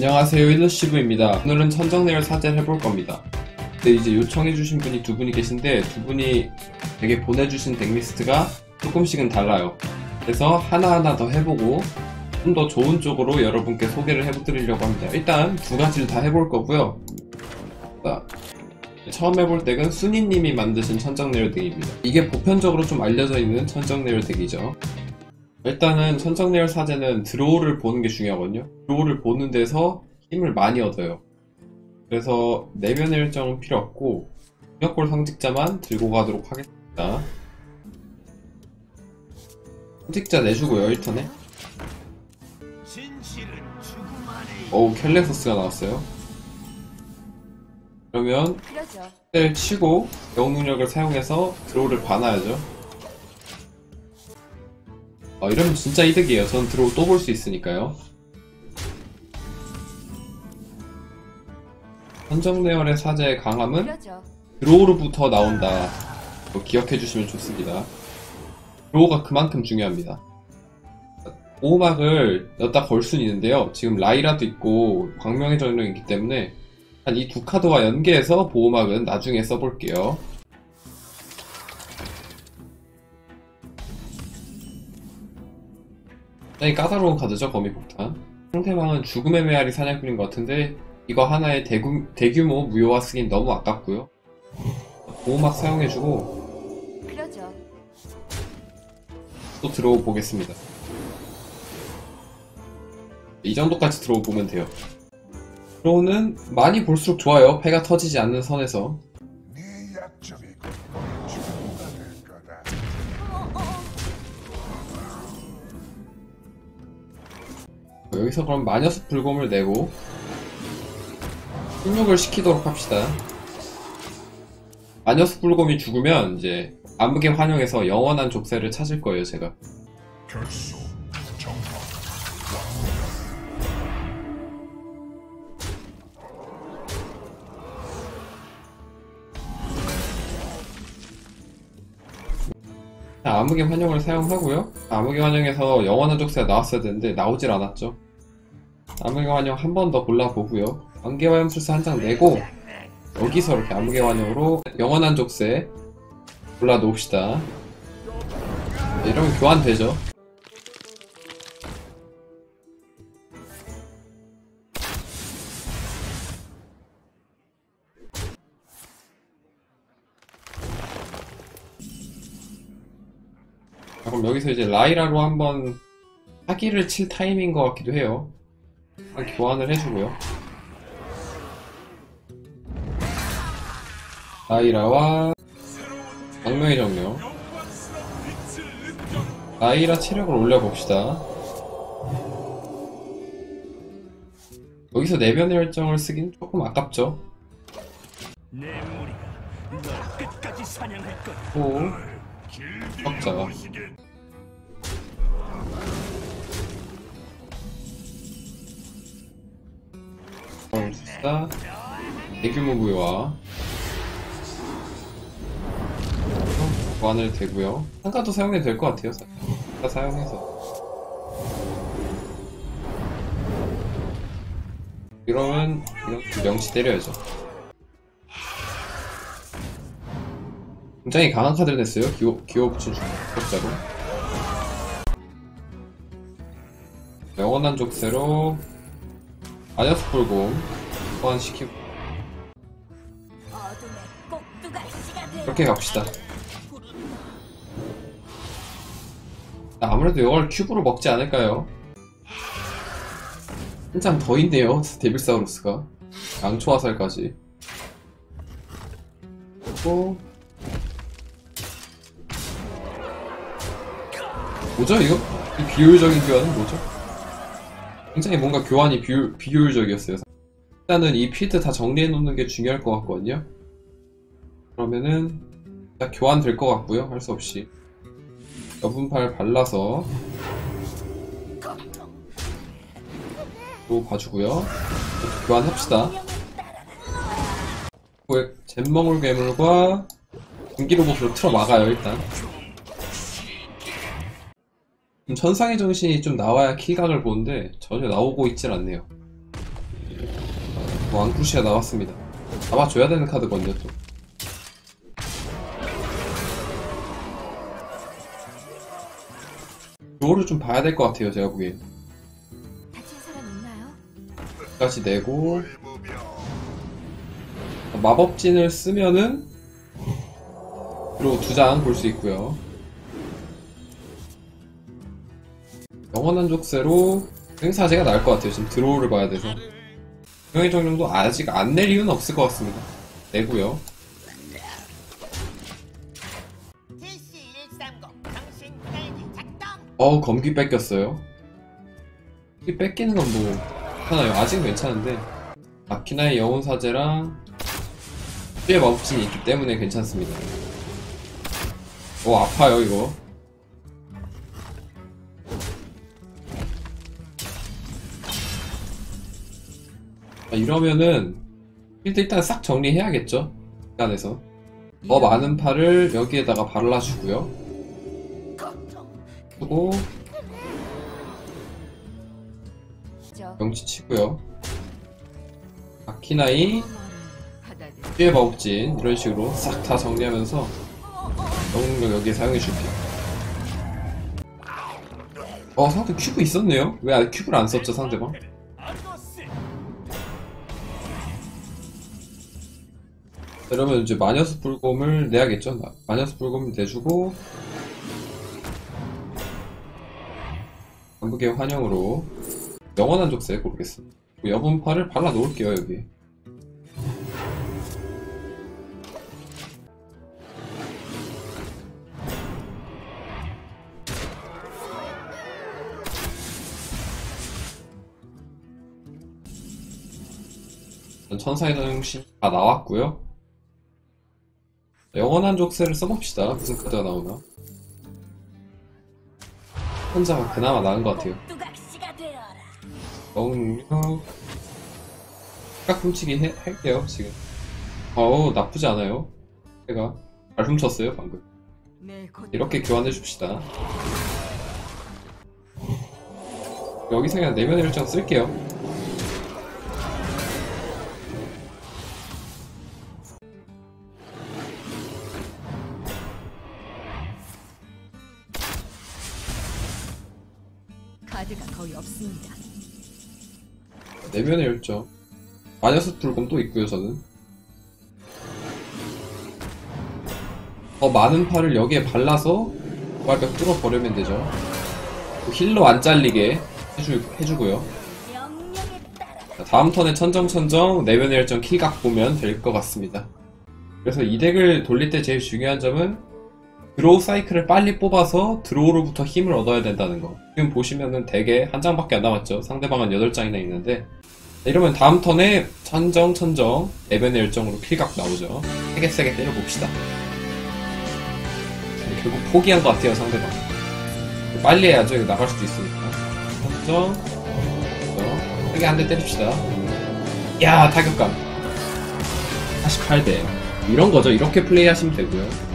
안녕하세요 일러시브입니다. 오늘은 천정내열 사제를 해볼 겁니다. 근데 이제 요청해주신 분이 두 분이 계신데 두 분이 되게 보내주신 덱리스트가 조금씩은 달라요. 그래서 하나하나 더 해보고 좀 더 좋은 쪽으로 여러분께 소개를 해드리려고 합니다. 일단 두 가지를 다 해볼 거고요. 자, 처음 해볼 덱은 순이님이 만드신 천정내열 덱입니다. 이게 보편적으로 좀 알려져 있는 천정내열 덱이죠 일단은 천정내열 사제는 드로우를 보는 게 중요하거든요. 드로우를 보는 데서 힘을 많이 얻어요. 그래서 내면의 일정은 필요 없고 공격골 상직자만 들고 가도록 하겠습니다. 상직자 내주고요 1턴에. 어우 켈레소스가 나왔어요. 그러면. 를 치고 영능력을 사용해서 드로우를 반하야죠. 아, 이러면 진짜 이득이에요. 전 드로우 또볼 수 있으니까요. 선정내열의 사제의 강함은. 드로우로부터 나온다. 기억해 주시면 좋습니다. 드로우가 그만큼 중요합니다. 보호막을 넣다 걸 수는 있는데요. 지금 라이라도 있고 광명의 전령이 있기 때문에 한 이 두 카드와 연계해서 보호막은 나중에 써볼게요. 굉장히 까다로운 카드죠, 거미폭탄. 상대방은 죽음의 메아리 사냥꾼인 것 같은데 이거 하나에 대규, 대규모 무효화 쓰긴 너무 아깝고요. 보호막 사용해주고 그러죠. 또 들어오 보겠습니다. 이 정도까지 들어오 보면 돼요. 들어오는 많이 볼수록 좋아요. 패가 터지지 않는 선에서. 여기서 그럼 마녀스 불곰을 내고 훈육을 시키도록 합시다. 마녀스 불곰이 죽으면 이제 암흑의 환영에서 영원한 족쇄를 찾을 거예요, 제가. 암흑의 환영을 사용하고요. 암흑의 환영에서 영원한 족쇄가 나왔어야 되는데 나오질 않았죠. 암흑의 환영 한 번 더 골라보고요. 안개와 염술사 한장 내고 여기서 이렇게 암흑의 환영으로 영원한 족쇄 골라 놓읍시다. 네, 이러면 교환되죠. 자, 그럼 여기서 이제 라이라로 한번 사기를 칠 타임인 것 같기도 해요. 한 교환을 해주고요. 라이라와 악명의 정령. 라이라 체력을 올려봅시다. 여기서 내면의 열정을 쓰긴 조금 아깝죠. 오, 썩자. 얼싸 대규모 부여와 보완을 되고요. 한가도 사용해도 될것 같아요. 한가 사용해서. 이러면 이건 명치 때려야죠. 굉장히 강한 카드를 냈어요. 기호, 기호 붙인 중급자로. 영원한 족쇄로 마녀스 불곰 시가 돼. 이렇게 갑시다 아무래도 이걸 큐브로 먹지 않을까요? 한장더 있네요 데빌사우루스가 양초화살까지 그리고 뭐죠 이거? 이 비효율적인 교환은 뭐죠? 굉장히 뭔가 교환이 비효, 비효율적이었어요 일단은 이 필드 다 정리해 놓는 게 중요할 것 같거든요. 그러면은 딱 교환 될 것 같고요. 할 수 없이. 여분팔 발라서 또 봐주고요. 교환합시다. 그 잼먹을 괴물과 공기로봇으로 틀어 막아요 일단. 좀 천상의 정신이 좀 나와야 킬각을 보는데 전혀 나오고 있질 않네요 왕쿠시가 나왔습니다. 잡아줘야 되는 카드거든요, 또. 요거를 좀 봐야 될 것 같아요, 제가 보기엔. 다시 내고 마법진을 쓰면은 그리고 두 장 볼 수 있고요. 영원한 족쇄로 행사제가 나을 것 같아요. 지금 드로우를 봐야 돼서. 명의 정령도 아직 안 낼 이유는 없을 것 같습니다. 내고요. TC130 정신 딸기 작동 어우 검기 뺏겼어요. 이 뺏기는 건뭐 괜찮아요. 아직 괜찮은데 아키나의 영혼 사제랑 피의 마법진이 있기 때문에 괜찮습니다. 오 아파요 이거. 이러면은 일단 일단 싹 정리해야겠죠. 안에서 더 많은 팔을 여기에다가 발라주고요. 그리고 저 명치 치고요. 아키나이. 피의 마법진 이런 식으로 싹 다 정리하면서 영웅력 여기에 사용해 줄게요. 어 상대 큐브 있었네요? 왜 큐브를 안 썼죠 상대방? 이러면 이제 마녀스 불곰을 내야겠죠? 마- 마녀스 불곰을 내주고 전북의 환영으로 영원한 족쇄 고르겠습니다. 여분파를 발라 놓을게요 여기. 천사의 전용신 다 나왔고요. 영원한 족쇄를 써봅시다. 무슨 카드가 나오나? 혼자가 그나마 나은 것 같아요. 영웅력 깍 훔치기 해, 할게요 지금. 어우 나쁘지 않아요. 제가 잘 훔쳤어요 방금. 내 곧- 이렇게 교환해 줍시다. 여기서 그냥 내면 일정 쓸게요. 카드가 거의 없습니다. 내면의 열정. 마녀스 불곰 또 있고요, 저는. 더 많은 팔을 여기에 발라서 부활벽 뚫어버리면 되죠. 또 힐러 안 잘리게 해주, 해주고요. 다음 턴에 천정천정 내면의 열정 킬각 보면 될 것 같습니다. 그래서 이 덱을 돌릴 때 제일 중요한 점은 드로우 사이클을 빨리 뽑아서 드로우로부터 힘을 얻어야 된다는 거. 지금 보시면은 덱에 한 장밖에 안 남았죠. 상대방은 8장이나 있는데. 이러면 다음 턴에 천정 천정 내면의 열정으로 킬각 나오죠. 세게 세게 때려봅시다. 결국 포기한 것 같아요, 상대방. 빨리 해야죠. 이거 나갈 수도 있으니까. 천정, 천정. 세게 한 대 때립시다. 야, 타격감. 48대. 이런 거죠. 이렇게 플레이 하시면 되고요.